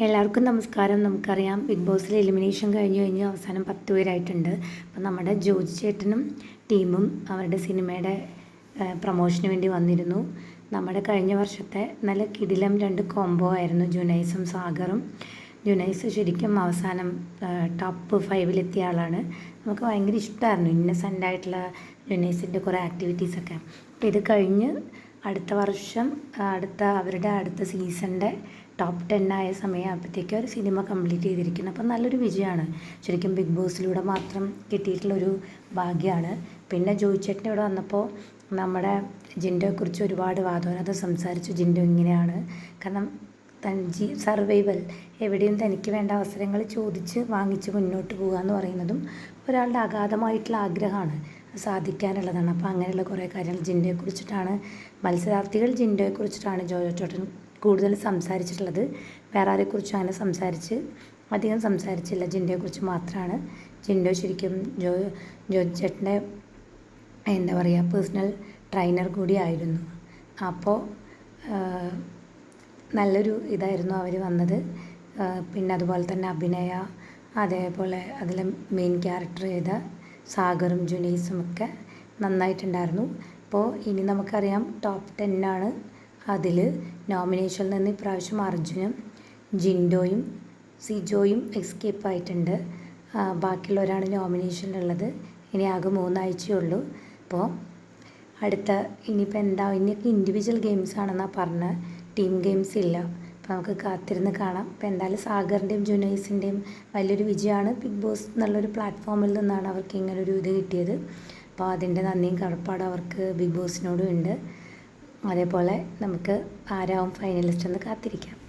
എല്ലാവർക്കും നമസ്കാരം. നമുക്കറിയാം ബിഗ് ബോസിൽ എലിമിനേഷൻ കഴിഞ്ഞ് കഴിഞ്ഞ് അവസാനം പത്ത് പേരായിട്ടുണ്ട്. അപ്പം നമ്മുടെ ജോജി ചേട്ടനും ടീമും അവരുടെ സിനിമയുടെ പ്രൊമോഷന് വേണ്ടി വന്നിരുന്നു. നമ്മുടെ കഴിഞ്ഞ വർഷത്തെ നല്ല കിടിലം രണ്ട് കോംബോ ആയിരുന്നു ജുനൈസും സാഗറും. ജുനൈസ് ശരിക്കും അവസാനം ടോപ്പ് ഫൈവിലെത്തിയ ആളാണ്. നമുക്ക് ഭയങ്കര ഇഷ്ടമായിരുന്നു ഇന്നസെന്റ് ആയിട്ടുള്ള ജുനൈസിന്റെ കുറേ ആക്ടിവിറ്റീസൊക്കെ അപ്പോൾ ഇത് കഴിഞ്ഞ് അടുത്ത വർഷം അടുത്ത അവരുടെ അടുത്ത സീസണിന്റെ ടോപ്പ് ടെൻ ആയ സമയമാകുമ്പോഴത്തേക്കും ഒരു സിനിമ കംപ്ലീറ്റ് ചെയ്തിരിക്കുന്നത് അപ്പം നല്ലൊരു വിജയമാണ്. ശരിക്കും ബിഗ് ബോസിലൂടെ മാത്രം കിട്ടിയിട്ടുള്ളൊരു ഭാഗ്യമാണ്. പിന്നെ ജോയിച്ചേട്ടൻ ഇവിടെ വന്നപ്പോൾ നമ്മുടെ ജിൻഡോയെക്കുറിച്ച് ഒരുപാട് വാദോനത സംസാരിച്ചു. ജിൻഡോ ഇങ്ങനെയാണ്. കാരണം ജി സർവൈവൽ എവിടെയും തനിക്ക് വേണ്ട അവസരങ്ങൾ ചോദിച്ച് വാങ്ങിച്ച് മുന്നോട്ട് പോകുക എന്ന് പറയുന്നതും ഒരാളുടെ അഗാധമായിട്ടുള്ള ആഗ്രഹമാണ്. സാധിക്കാനുള്ളതാണ്. അപ്പോൾ അങ്ങനെയുള്ള കുറേ കാര്യങ്ങൾ ജിൻഡോയെക്കുറിച്ചിട്ടാണ് മത്സരാർത്ഥികൾ ജിൻഡോയെക്കുറിച്ചിട്ടാണ് ജോജോ ചോട്ടൻ കൂടുതൽ സംസാരിച്ചിട്ടുള്ളത്. വേറെ ആരെക്കുറിച്ചും അങ്ങനെ സംസാരിച്ച് അധികം സംസാരിച്ചില്ല. ജിൻഡോയെക്കുറിച്ച് മാത്രമാണ് ജിൻഡോ ശരിക്കും ജോ ജോ ചേട്ടന്റെ എന്താ പറയുക പേഴ്സണൽ ട്രെയിനർ കൂടിയായിരുന്നു അപ്പോൾ നല്ലൊരു ഇതായിരുന്നു അവർ വന്നത്. പിന്നെ അതുപോലെ തന്നെ അഭിനയ അതേപോലെ അതിലെ മെയിൻ ക്യാരക്ടർ ചെയ്ത സാഗറും ജുനീസും ഒക്കെ നന്നായിട്ടുണ്ടായിരുന്നു. അപ്പോൾ ഇനി നമുക്കറിയാം ടോപ്പ് ടെന്നാണ് അതിൽ നോമിനേഷനിൽ നിന്ന് ഇപ്രാവശ്യം അർജുനും ജിൻഡോയും സിജോയും എസ്കേപ്പ് ആയിട്ടുണ്ട്. ബാക്കിയുള്ളവരാണ് നോമിനേഷനിലുള്ളത് ഇനി ആകെ മൂന്നാഴ്ചയേ ഉള്ളൂ. അപ്പോൾ അടുത്ത ഇനിയിപ്പോൾ എന്താ? ഇനിയൊക്കെ ഇൻഡിവിജ്വൽ ഗെയിംസ് ആണെന്നാണ് പറഞ്ഞത് ടീം ഗെയിംസ് ഇല്ല. അപ്പോൾ നമുക്ക് കാത്തിരുന്ന് കാണാം. അപ്പോൾ എന്തായാലും സാഗറിന്റെയും ജുനൈസിന്റെയും വലിയൊരു വിജയമാണ്. ബിഗ് ബോസ് എന്നുള്ളൊരു പ്ലാറ്റ്ഫോമിൽ നിന്നാണ് അവർക്ക് ഇങ്ങനൊരു ഇത് കിട്ടിയത്. അപ്പോൾ അതിന്റെ നന്ദിയും കടപ്പാടും അവർക്ക് ബിഗ് ബോസിനോടും ഉണ്ട്. അതേപോലെ നമുക്ക് ആരാവും ഫൈനലിസ്റ്റ് എന്ന് കാത്തിരിക്കാം.